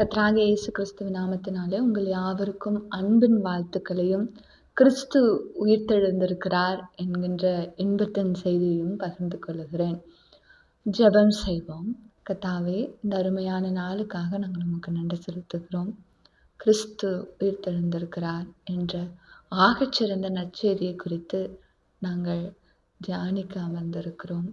கத்ராக இயேசு கிறிஸ்துவ நாமத்தினாலே உங்கள் யாவருக்கும் அன்பின் வாழ்த்துக்களையும் கிறிஸ்து உயிர்த்தெழுந்திருக்கிறார் என்கின்ற இன்பத்தின் செய்தியையும் பகிர்ந்து கொள்கிறேன். ஜெபம் செய்வோம். கத்தாவே இந்த அருமையான நாளுக்காக நாங்கள் உமக்கு நன்றி செலுத்துகிறோம். கிறிஸ்து உயிர்த்தெழுந்திருக்கிறார் என்ற ஆகச்சிறந்த நற்செய்தியை குறித்து நாங்கள் தியானிக்க அமர்ந்திருக்கிறோம்.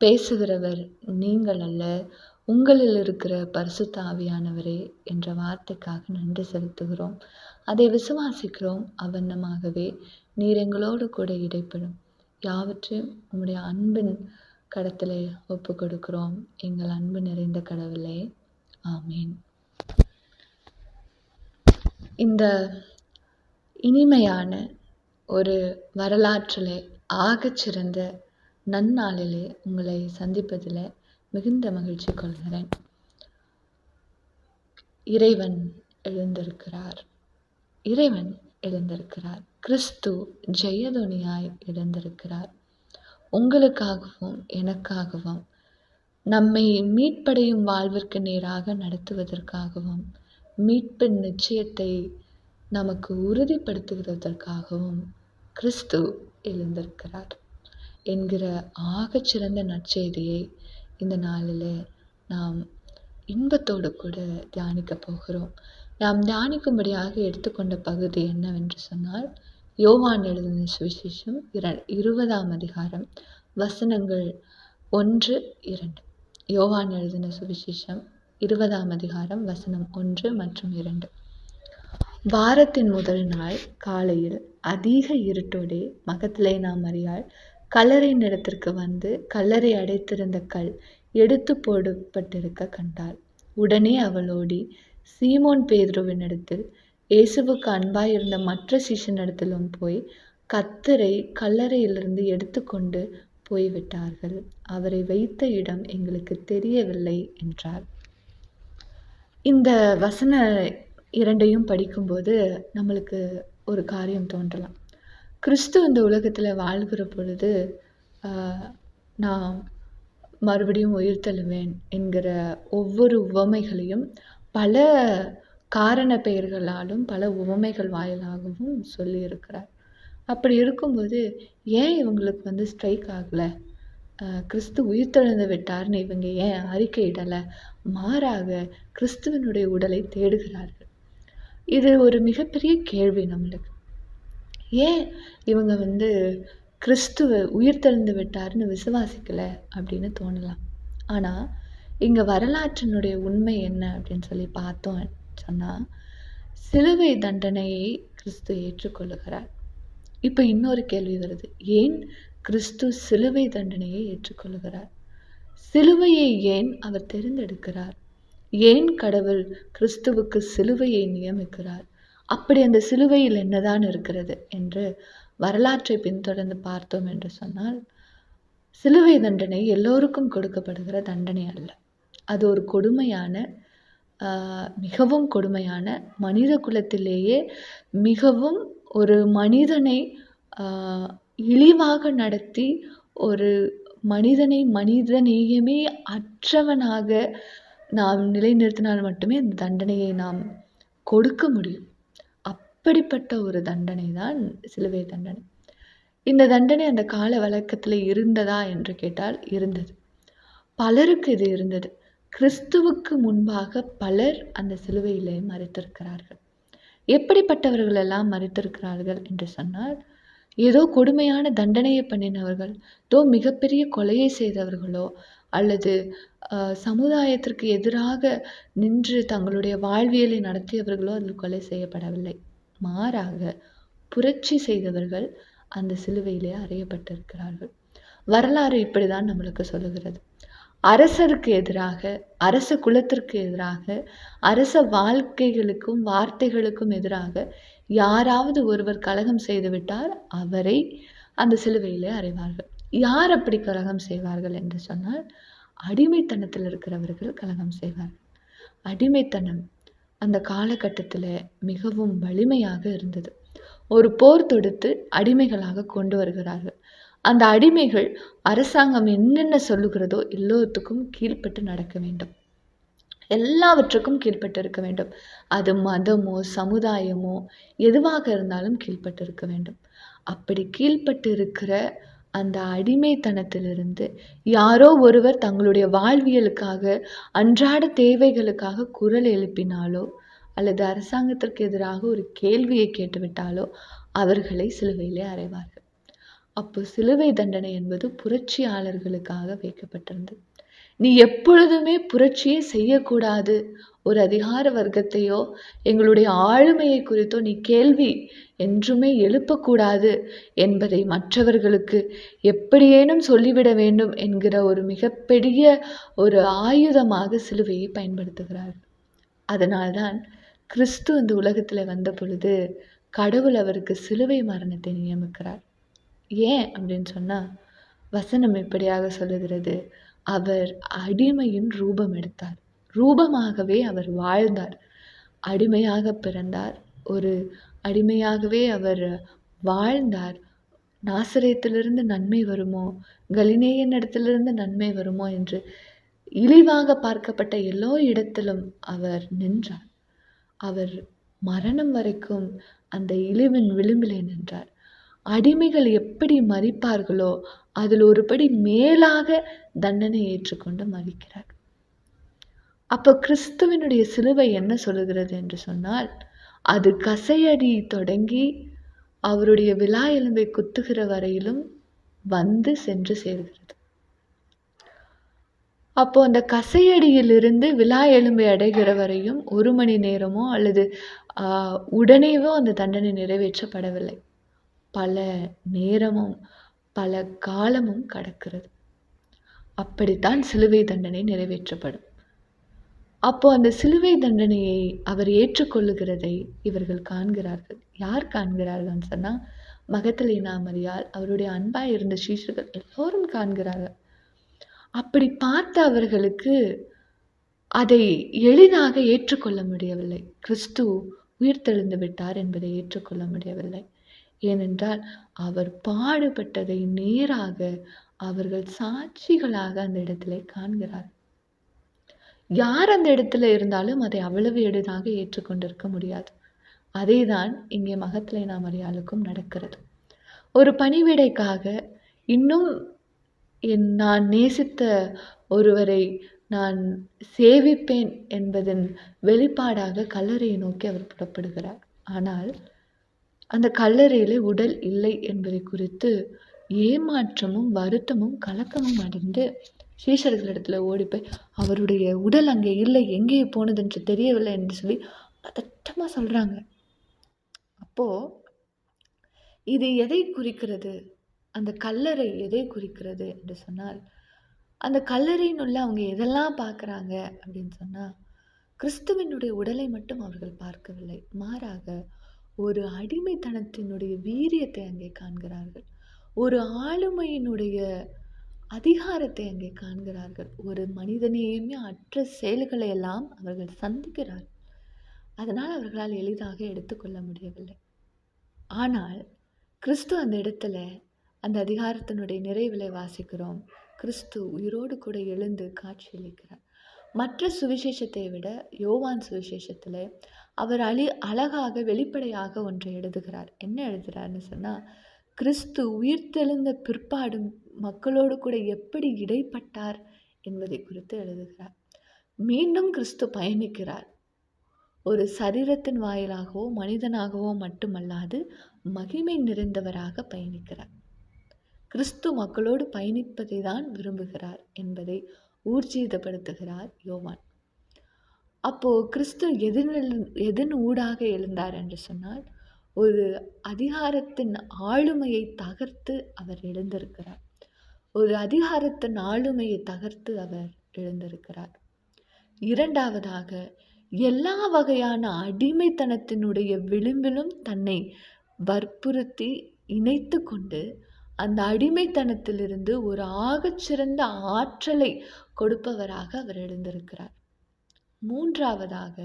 பேசுகிறவர் நீங்கள் அல்ல உங்களில் இருக்கிற பரிசுத்த ஆவியானவரே என்ற வார்த்தைக்காக நன்றி செலுத்துகிறோம். அதை விசுவாசிக்கிறோம் அவண்ணமாகவே நீர் எங்களோடு கூட இடைப்படும். யாவற்றையும் உம்முடைய அன்பின் கடத்திலே ஒப்பு கொடுக்கிறோம் எங்கள் அன்பு நிறைந்த கடவுளே. ஆமீன். இந்த இனிமையான ஒரு வரலாற்றிலே ஆகச்சிறந்த நன்னாளிலே உங்களை சந்திப்பதில் மிகுந்த மகிழ்ச்சி கொள்கிறேன். இறைவன் எழுந்திருக்கிறார். இறைவன் எழுந்திருக்கிறார். கிறிஸ்து ஜெயதுனியாய் எழுந்திருக்கிறார். உங்களுக்காகவும் எனக்காகவும் நம்மை மீட்படையும் வாழ்விற்கு நேராக நடத்துவதற்காகவும் மீட்பின் நிச்சயத்தை நமக்கு உறுதிப்படுத்துகிறதற்காகவும் கிறிஸ்து எழுந்திருக்கிறார். என்கிற ஆகச்சிறந்த நற்செய்தியை இந்த நாளில் நாம் இன்பத்தோடு கூட தியானிக்க போகிறோம். நாம் தியானிக்கும்படியாக எடுத்துக்கொண்ட பகுதி என்னவென்று சொன்னால் யோவான் எழுதின சுவிசேஷம் இர இருபதாம் அதிகாரம் வசனங்கள் ஒன்று இரண்டு. யோவான் எழுதின சுவிசேஷம் இருபதாம் அதிகாரம் வசனம் ஒன்று மற்றும் இரண்டு. வாரத்தின் முதல் நாள் காலையில் அதிக இருட்டோடே மகத்திலே நாம் அறியாள் கல்லறை நிலத்திற்கு வந்து கல்லறை அடைத்திருந்த கல் எடுத்து போடப்பட்டிருக்க கண்டாள். உடனே அவளோடி சீமோன் பேதுருவினிடத்தில் இயேசுவுக்கு அன்பாயிருந்த மற்ற சிஷனிடத்திலும் போய் கத்தரை கல்லறையிலிருந்து எடுத்துக்கொண்டு போய்விட்டார்கள் அவரை வைத்த இடம் எங்களுக்கு தெரியவில்லை என்றார். இந்த வசன இரண்டையும் படிக்கும்போது நம்மளுக்கு ஒரு காரியம் தோன்றலாம். கிறிஸ்து இந்த உலகத்தில் வாழ்கிற பொழுது நான் மறுபடியும் உயிர்த்தெழுவேன் என்கிற ஒவ்வொரு உவமைகளையும் பல காரண பெயர்களாலும் பல உவமைகள் வாயிலாகவும் சொல்லியிருக்கிறார். அப்படி இருக்கும்போது ஏன் இவங்களுக்கு வந்து ஸ்ட்ரைக் ஆகலை? கிறிஸ்து உயிர்த்தெழுந்து விட்டார்னு இவங்க ஏன் அறிக்கையிடலை மாறாக கிறிஸ்துவனுடைய உடலை தேடுகிறார்கள். இது ஒரு மிகப்பெரிய கேள்வி நம்மளுக்கு. ஏன் இவங்க வந்து கிறிஸ்துவ உயிர்த்தெழுந்து விட்டார்னு விசுவாசிக்கலை அப்படின்னு தோணலாம். ஆனால் இங்கே வரலாற்றினுடைய உண்மை என்ன அப்படின்னு சொல்லி பார்த்தோம் சொன்னால் சிலுவை தண்டனையை கிறிஸ்து ஏற்றுக்கொள்ளுகிறார். இப்போ இன்னொரு கேள்வி வருது. ஏன் கிறிஸ்து சிலுவை தண்டனையை ஏற்றுக்கொள்கிறார் சிலுவையை ஏன் அவர் தேர்ந்தெடுக்கிறார்? ஏன் கடவுள் கிறிஸ்துவுக்கு சிலுவையை நியமிக்கிறார்? அப்படி அந்த சிலுவையில் என்னதான் இருக்கிறது என்று வரலாற்றை பின்தொடர்ந்து பார்த்தோம் என்று சொன்னால் சிலுவை தண்டனை எல்லோருக்கும் கொடுக்கப்படுகிற தண்டனை அல்ல. அது ஒரு கொடுமையான மிகவும் கொடுமையான மனித குலத்திலேயே மிகவும் ஒரு மனிதனை இழிவாக நடத்தி ஒரு மனிதனை மனிதநேயமே அற்றவனாக நாம் நிலைநிறுத்தினால் மட்டுமே அந்த தண்டனையை நாம் கொடுக்க முடியும். அப்படிப்பட்ட ஒரு தண்டனை தான் சிலுவை தண்டனை. இந்த தண்டனை அந்த கால வழக்கத்தில் இருந்ததா என்று கேட்டால் இருந்தது. பலருக்கு இது இருந்தது. கிறிஸ்துவுக்கு முன்பாக பலர் அந்த சிலுவையிலே மறைத்திருக்கிறார்கள் எப்படிப்பட்டவர்கள் எல்லாம் மறைத்திருக்கிறார்கள் என்று சொன்னால் ஏதோ கொடுமையான தண்டனையை பண்ணினவர்கள் ஏதோ மிகப்பெரிய கொலையை செய்தவர்களோ அல்லது சமுதாயத்திற்கு எதிராக நின்று தங்களுடைய வாழ்வியலை நடத்தியவர்களோ அதில் கொலை செய்யப்படவில்லை. மாறாக புரட்சி செய்தவர்கள் அந்த சிலுவையிலே அறையப்பட்டிருக்கிறார்கள். வரலாறு இப்படிதான் நம்மளுக்கு சொல்லுகிறது. அரசருக்கு எதிராக அரச குலத்திற்கு எதிராக அரச வாழ்க்கைகளுக்கும் வார்த்தைகளுக்கும் எதிராக யாராவது ஒருவர் கலகம் செய்துவிட்டால் அவரை அந்த சிலுவையிலே அறைவார்கள். யார் அப்படி கலகம் செய்வார்கள் என்று சொன்னால் அடிமைத்தனத்தில் இருக்கிறவர்கள் கலகம் செய்வார்கள். அடிமைத்தனம் அந்த காலகட்டத்தில் மிகவும் வலிமையாக இருந்தது. ஒரு போர் தொடுத்து அடிமைகளாக கொண்டு வருகிறார்கள். அந்த அடிமைகள் அரசாங்கம் என்னென்ன சொல்லுகிறதோ எல்லோத்துக்கும் கீழ்ப்பட்டு நடக்க வேண்டும். எல்லாவற்றுக்கும் கீழ்ப்பட்டு இருக்க வேண்டும். அது மதமோ சமுதாயமோ எதுவாக இருந்தாலும் கீழ்ப்பட்டு இருக்க வேண்டும். அப்படி கீழ்ப்பட்டு இருக்கிற அந்த அடிமைத்தனத்திலிருந்து யாரோ ஒருவர் தங்களுடைய வாழ்வியலுக்காக அன்றாட தேவைகளுக்காக குரல் எழுப்பினாலோ அல்லது அரசாங்கத்திற்கு எதிராக ஒரு கேள்வியை கேட்டுவிட்டாலோ அவர்களை சிலுவையிலே அறைவார்கள். அப்போ சிலுவை தண்டனை என்பது புரட்சியாளர்களுக்காக வைக்கப்பட்டிருந்தது. நீ எப்பொழுதுமே புரட்சியே செய்யக்கூடாது. ஒரு அதிகார வர்க்கத்தையோ எங்களுடைய ஆளுமையை குறித்தோ நீ கேள்வி என்றுமே எழுப்பக்கூடாது என்பதை மற்றவர்களுக்கு எப்படியேனும் சொல்லிவிட வேண்டும் என்கிற ஒரு மிகப்பெரிய ஒரு ஆயுதமாக சிலுவையை பயன்படுத்துகிறார். அதனால்தான் கிறிஸ்து இந்த உலகத்தில் வந்த பொழுது கடவுள் அவருக்கு சிலுவை மரணத்தை நியமிக்கிறார். ஏன் அப்படின்னு சொன்னால் வசனம் இப்படியாக சொல்லுகிறது. அவர் அடிமையின் ரூபம் எடுத்தார். ரூபமாகவே அவர் வாழ்ந்தார். அடிமையாக பிறந்தார். ஒரு அடிமையாகவே அவர் வாழ்ந்தார். நாசரேத்திலிருந்து நன்மை வருமோ? கலினேயன் இடத்திலிருந்து நன்மை வருமோ? என்று இழிவாக பார்க்கப்பட்ட எல்லா இடத்திலும் அவர் நின்றார். அவர் மரணம் வரைக்கும் அந்த இழிவின் விளிம்பிலே நின்றார். அடிமைகள் எப்படி மறிப்பார்களோ அதில் ஒருபடி மேலாக தண்டனை ஏற்றுக்கொண்டு மறிக்கிறார் அப்போ கிறிஸ்துவனுடைய சிலுவை என்ன சொல்லுகிறது என்று சொன்னால் அது கசையடி தொடங்கி அவருடைய விழா எலும்பை குத்துகிற வரையிலும் வந்து சென்று சேர்கிறது. அப்போ அந்த கசையடியிலிருந்து விழா எலும்பை அடைகிற வரையும் ஒரு மணி நேரமோ அல்லது உடனேவோ அந்த தண்டனை நிறைவேற்றப்படவில்லை. பல நேரமும் பல காலமும் கடக்கிறது. அப்படித்தான் சிலுவை தண்டனை நிறைவேற்றப்படும். அப்போ அந்த சிலுவை தண்டனையை அவர் ஏற்றுக்கொள்ளுகிறதை இவர்கள் காண்கிறார்கள். யார் காண்கிறார்கள்னு சொன்னால் மகத்தலேனா மரியால் அவருடைய அன்பாக இருந்த சீஷர்கள் எல்லோரும் காண்கிறார்கள். அப்படி பார்த்த அவர்களுக்கு அதை எளிதாக ஏற்றுக்கொள்ள முடியவில்லை. கிறிஸ்து உயிர்த்தெழுந்து விட்டார் என்பதை ஏற்றுக்கொள்ள முடியவில்லை. ஏனென்றால் அவர் பாடுபட்டதை நேராக அவர்கள் சாட்சிகளாக அந்த இடத்திலே காண்கிறார் யார் அந்த இடத்துல இருந்தாலும் அதை அவ்வளவு எளிதாக ஏற்றுக்கொண்டிருக்க முடியாது. அதேதான் இங்கே மகத்திலே நாம் அறியாளுக்கும் நடக்கிறது. ஒரு பணிவிடைக்காக இன்னும் என் நான் நேசித்த ஒருவரை நான் சேவிப்பேன் என்பதன் வெளிப்பாடாக கல்லறையை நோக்கி அவர் புறப்படுகிறார். ஆனால் அந்த கல்லறையிலே உடல் இல்லை என்பதை குறித்து ஏமாற்றமும் வருத்தமும் கலக்கமும் அடைந்து சீஷர்களிடத்துல ஓடி போய் அவருடைய உடல் அங்கே இல்லை எங்கே போனது என்று தெரியவில்லை என்று சொல்லி பதட்டமாக சொல்கிறாங்க அப்போது இது எதை குறிக்கிறது? அந்த கல்லறை எதை குறிக்கிறது? என்று சொன்னால் அந்த கல்லறையினுள்ள அவங்க எதெல்லாம் பார்க்குறாங்க? அப்படின்னு சொன்னால் கிறிஸ்துவனுடைய உடலை மட்டும் அவர்கள் பார்க்கவில்லை. மாறாக ஒரு அடிமைத்தனத்தினுடைய வீரியத்தை அங்கே காண்கிறார்கள். ஒரு ஆளுமையினுடைய அதிகாரத்தை அங்கே காண்கிறார்கள். ஒரு மனிதநேயமே அற்ற செயல்களை எல்லாம் அவர்கள் சந்திக்கிறார்கள் அதனால் அவர்களால் எளிதாக எடுத்துக்கொள்ள முடியவில்லை. ஆனால் கிறிஸ்து அந்த இடத்துல அந்த அதிகாரத்தினுடைய நிறைவிலை வாசிக்கிறோம். கிறிஸ்து உயிரோடு கூட எழுந்து காட்சியளிக்கிறார். மற்ற சுவிசேஷத்தை விட யோவான் சுவிசேஷத்தில் அவர் அழி அழகாக வெளிப்படையாக ஒன்றை எழுதுகிறார். என்ன எழுதுகிறார்னு சொன்னால் கிறிஸ்து உயிர்த்தெழுந்த பிற்பாடும் மக்களோடு கூட எப்படி இடைப்பட்டார் என்பதை குறித்து எழுதுகிறார். மீண்டும் கிறிஸ்து பயணிக்கிறார். ஒரு சரீரத்தின் வாயிலாகவோ மனிதனாகவோ மட்டுமல்லாது மகிமை நிறைந்தவராக பயணிக்கிறார். கிறிஸ்து மக்களோடு பயணிப்பதை தான் விரும்புகிறார் என்பதை ஊர்ஜிதப்படுத்துகிறார் யோவான். அப்போ கிறிஸ்து எதனில் எதன் ஊடாக எழுந்தார் என்று சொன்னால் ஒரு அதிகாரத்தின் ஆளுமையை தகர்த்து அவர் எழுந்திருக்கிறார். ஒரு அதிகாரத்தின் ஆளுமையை தகர்த்து அவர் எழுந்திருக்கிறார். இரண்டாவதாக எல்லா வகையான அடிமைத்தனத்தினுடைய விளிம்பிலும் தன்னை வற்புறுத்தி இணைத்து கொண்டு அந்த அடிமைத்தனத்திலிருந்து ஒரு ஆகச்சிறந்த ஆற்றலை கொடுப்பவராக அவர் எழுந்திருக்கிறார். மூன்றாவதாக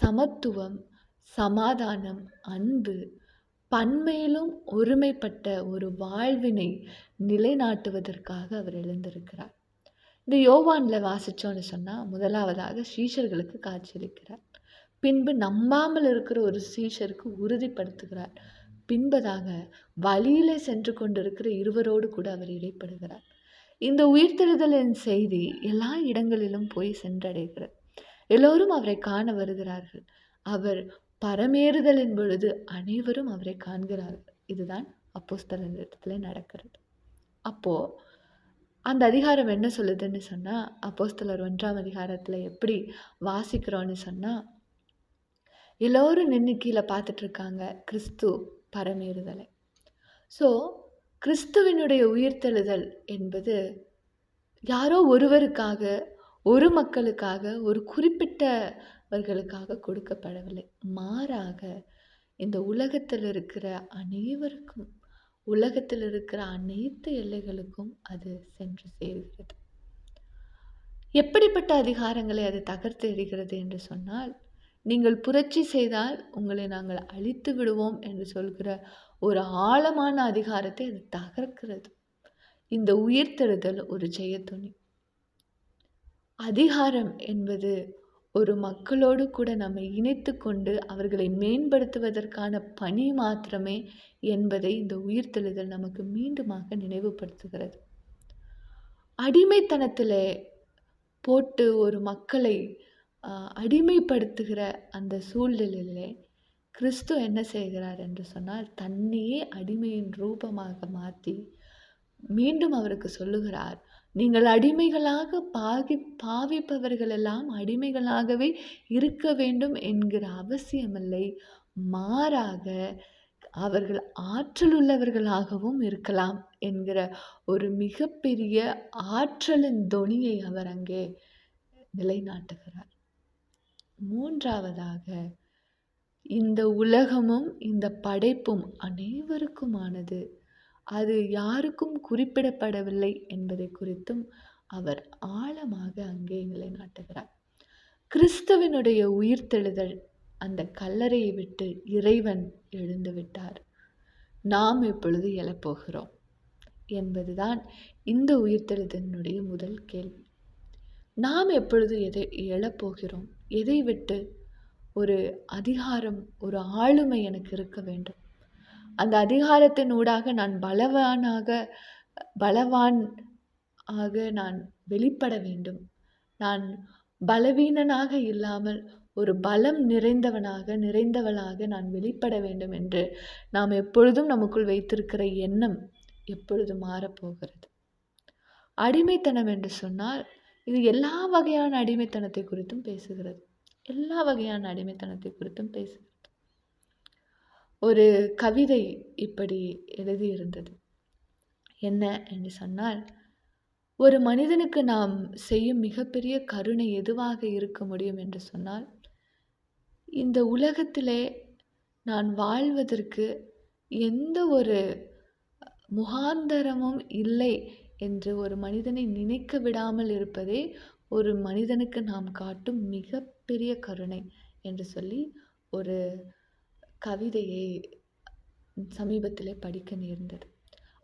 சமத்துவம் சமாதானம் அன்பு பன்மையிலும் ஒருமைப்பட்ட ஒரு வாழ்வினை நிலைநாட்டுவதற்காக அவர் எழுந்திருக்கிறார் இந்த யோவானில் வாசித்தோன்னு சொன்னால் முதலாவதாக சீஷர்களுக்கு காட்சியளிக்கிறார். பின்பு நம்பாமல் இருக்கிற ஒரு சீஷருக்கு உறுதிப்படுத்துகிறார். பின்பதாக வழியிலே சென்று கொண்டிருக்கிற இருவரோடு கூட அவர் இடைப்படுகிறார். இந்த உயிர்த்தெழுதலின் செய்தி எல்லா இடங்களிலும் போய் சென்றடைகிறது. எல்லோரும் அவரை காண வருகிறார்கள். அவர் பரமேறுதலின் பொழுது அனைவரும் அவரை காண்கிறார்கள். இதுதான் அப்போஸ்தலன் இடத்துல நடக்கிறது. அப்போது அந்த அதிகாரம் என்ன சொல்லுதுன்னு சொன்னால் அப்போஸ்தலர் ஒன்றாம் அதிகாரத்தில் எப்படி வாசிக்கிறோன்னு சொன்னால் எல்லோரும் நின்று கீழே பார்த்துட்ருக்காங்க கிறிஸ்து பரமேறுதலை. ஸோ கிறிஸ்துவினுடைய உயிர்த்தெழுதல் என்பது யாரோ ஒருவருக்காக, ஒரு மக்களுக்காக, ஒரு குறிப்பிட்டவர்களுக்காக கொடுக்கப்படவில்லை. மாறாக இந்த உலகத்தில் இருக்கிற அனைவருக்கும், உலகத்தில் இருக்கிற அனைத்து எல்லைகளுக்கும் அது சென்று சேர்கிறது. எப்படிப்பட்ட அதிகாரங்களை அது தகர்த்து எறிகிறது என்று சொன்னால், நீங்கள் புரட்சி செய்தால் உங்களை நாங்கள் அழித்து விடுவோம் என்று சொல்கிற ஒரு ஆழமான அதிகாரத்தை அது தகர்க்கிறது. இந்த உயிர்த்தெழுதல் ஒரு ஜெயத்துணி. அதிகாரம் என்பது ஒரு மக்களோடு கூட நம்மை இணைத்து கொண்டு அவர்களை மேம்படுத்துவதற்கான பணி மாத்திரமே என்பதை இந்த உயிர்த்தெழுதல் நமக்கு மீண்டுமாக நினைவுபடுத்துகிறது. அடிமைத்தனத்தில் போட்டு ஒரு மக்களை அடிமைப்படுத்துகிற அந்த சூழ்நிலையிலே கிறிஸ்து என்ன செய்கிறார் என்று சொன்னால், தன்னையே அடிமையின் ரூபமாக மாற்றி மீண்டும் அவருக்கு சொல்லுகிறார், நீங்கள் அடிமைகளாக பாகி பாவிப்பவர்களெல்லாம் அடிமைகளாகவே இருக்க வேண்டும் என்கிற அவசியமில்லை. மாறாக அவர்கள் ஆற்றல் உள்ளவர்களாகவும் இருக்கலாம் என்கிற ஒரு மிகப்பெரிய ஆற்றலின் தொனியை அவர் அங்கே நிலைநாட்டுகிறார். மூன்றாவதாக இந்த உலகமும், இந்த படைப்பும் அனைவருக்குமானது. அது யாருக்கும் குறிப்பிடப்படவில்லை என்பதை குறித்தும் அவர் ஆழமாக அங்கே நிலைநாட்டுகிறார். கிறிஸ்தவனுடைய உயிர்த்தெழுதல் அந்த கல்லறையை விட்டு இறைவன் எழுந்து விட்டார். நாம் இப்பொழுது எழப்போகிறோம் என்பதுதான் இந்த உயிர்த்தெழுதனுடைய முதல் கேள்வி. நாம் எப்பொழுது எதை எழப்போகிறோம்? எதை விட்டு? ஒரு அதிகாரம், ஒரு ஆளுமை எனக்கு இருக்க வேண்டும். அந்த அதிகாரத்தின் ஊடாக நான் பலவானாக பலவான் ஆக நான் வெளிப்பட வேண்டும். நான் பலவீனனாக இல்லாமல் ஒரு பலம் நிறைந்தவனாக, நிறைந்தவளாக நான் வெளிப்பட வேண்டும் என்று நாம் எப்பொழுதும் நமக்குள் வைத்திருக்கிற எண்ணம் எப்பொழுது மாறப்போகிறது? அடிமைத்தனம் என்று சொன்னால், இது எல்லா வகையான அடிமைத்தனத்தை குறித்தும் பேசுகிறது. எல்லா வகையான அடிமைத்தனத்தை குறித்தும் பேசுகிறது. ஒரு கவிதை இப்படி எழுதியிருந்தது. என்ன என்று சொன்னால், ஒரு மனிதனுக்கு நாம் செய்யும் மிகப்பெரிய கருணை எதுவாக இருக்க முடியும் என்று சொன்னால், இந்த உலகத்திலே நான் வாழ்வதற்கு எந்த ஒரு முகாந்தரமும் இல்லை என்று ஒரு மனிதனை நினைக்க விடாமல் இருப்பதே ஒரு மனிதனுக்கு நாம் காட்டும் மிகப்பெரிய கருணை என்று சொல்லி ஒரு கவிதையை சமீபத்திலே படிக்க நேர்ந்தது.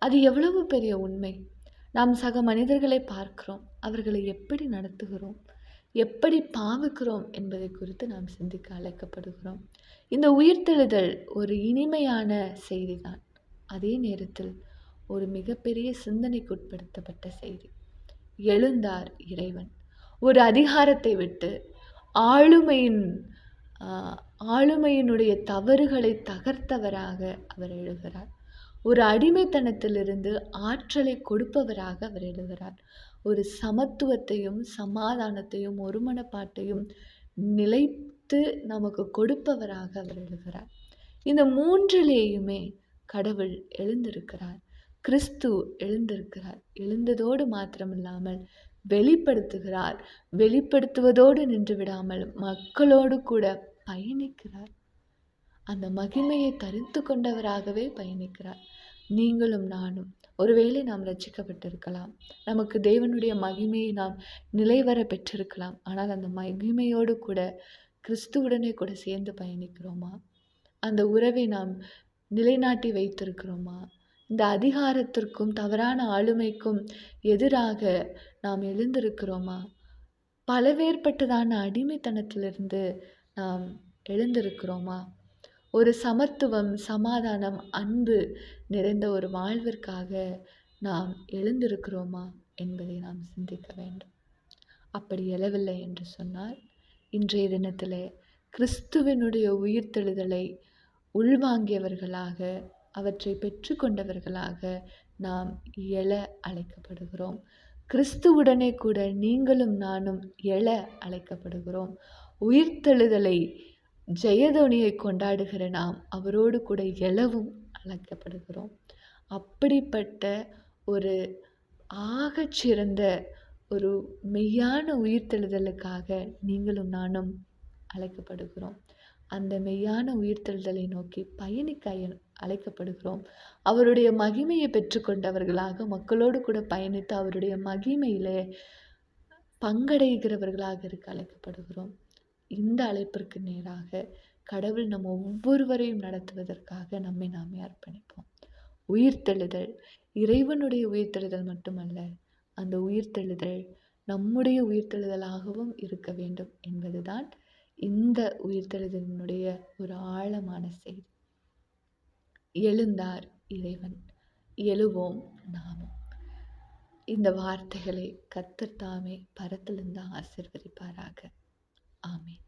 அது எவ்வளவு பெரிய உண்மை! நாம் சக மனிதர்களை பார்க்கிறோம். அவர்களை எப்படி நடத்துகிறோம்? எப்படி பாவிக்கிறோம் என்பதை குறித்து நாம் சிந்திக்க அழைக்கப்படுகிறோம். இந்த உயிர்த்தெழுதல் ஒரு இனிமையான செய்திதான். அதே நேரத்தில் ஒரு மிகப்பெரிய சிந்தனைக்குட்படுத்தப்பட்ட செய்தி. எழுந்தார் இறைவன். ஒரு அதிகாரத்தை விட்டு ஆளுமையின் ஆளுமையினுடைய தவறுகளை தகர்த்தவராக அவர் எழுகிறார். ஒரு அடிமைத்தனத்திலிருந்து ஆற்றலை கொடுப்பவராக அவர் எழுகிறார். ஒரு சமத்துவத்தையும், சமாதானத்தையும், ஒருமனப்பாட்டையும் நிலைத்து நமக்கு கொடுப்பவராக அவர் எழுகிறார். இந்த மூன்றிலேயுமே கடவுள் எழுந்திருக்கிறார். கிறிஸ்து எழுந்திருக்கிறார். எழுந்ததோடு மாத்திரமில்லாமல் வெளிப்படுத்துகிறார். வெளிப்படுத்துவதோடு நின்று விடாமல் மக்களோடு கூட பயணிக்கிறார். அந்த மகிமையை கருத்து கொண்டவராகவே பயணிக்கிறார். நீங்களும் நானும் ஒருவேளை நாம் ரட்சிக்கப்பட்டிருக்கலாம். நமக்கு தேவனுடைய மகிமையை நாம் நிலைவர பெற்றிருக்கலாம். ஆனால் அந்த மகிமையோடு கூட கிறிஸ்துவுடனே கூட சேர்ந்து பயணிக்கிறோமா? அந்த உறவை நாம் நிலைநாட்டி வைத்திருக்கிறோமா? இந்த அதிகாரத்திற்கும் தவறான ஆளுமைக்கும் எதிராக நாம் எழுந்திருக்கிறோமா பலவேற்பட்டதான அடிமைத்தனத்திலிருந்து நாம் எழுந்திருக்கிறோமா? ஒரு சமத்துவம் சமாதானம் அன்பு நிறைந்த ஒரு வாழ்விற்காக நாம் எழுந்திருக்கிறோமா என்பதை நாம் சிந்திக்க வேண்டும். அப்படி எழவில்லை என்று சொன்னால் இன்றைய தினத்தில் கிறிஸ்துவனுடைய உயிர்த்தெழுதலை உள்வாங்கியவர்களாக அவற்றை பெற்றுக்கொண்டவர்களாக நாம் எழ அழைக்கப்படுகிறோம். கிறிஸ்துவுடனே கூட நீங்களும் நானும் எழ அழைக்கப்படுகிறோம். உயிர்த்தெழுதலை ஜெயதோனியை கொண்டாடுகிற நாம் அவரோடு கூட எழவும் அழைக்கப்படுகிறோம். அப்படிப்பட்ட ஒரு ஆகச்சிறந்த ஒரு மெய்யான உயிர்த்தெழுதலுக்காக நீங்களும் நானும் அழைக்கப்படுகிறோம். அந்த மெய்யான உயிர்த்தெழுதலை நோக்கி பயணிக்க அழைக்கப்படுகிறோம். அவருடைய மகிமையை பெற்றுக்கொண்டவர்களாக மக்களோடு கூட பயணித்து அவருடைய மகிமையிலே பங்கடைகிறவர்களாக இருக்க அழைக்கப்படுகிறோம். இந்த அழைப்பிற்கு நேராக கடவுள் நம்ம ஒவ்வொருவரையும் நடத்துவதற்காக நம்மை நாமே அர்ப்பணிப்போம். உயிர்த்தெழுதல் இறைவனுடைய உயிர்த்தெழுதல் மட்டுமல்ல அந்த உயிர்த்தெழுதல் நம்முடைய உயிர்த்தெழுதலாகவும் இருக்க வேண்டும் என்பதுதான் இந்த உயிர்த்தெழுதலினுடைய ஒரு ஆழமான செய்தி. எழுந்தார் இறைவன் எழுவோம் நாமும். இந்த வார்த்தைகளை கத்தர் தாமே பரத்திலிருந்து ஆசிர்வதிப்பாராக. ஆமென்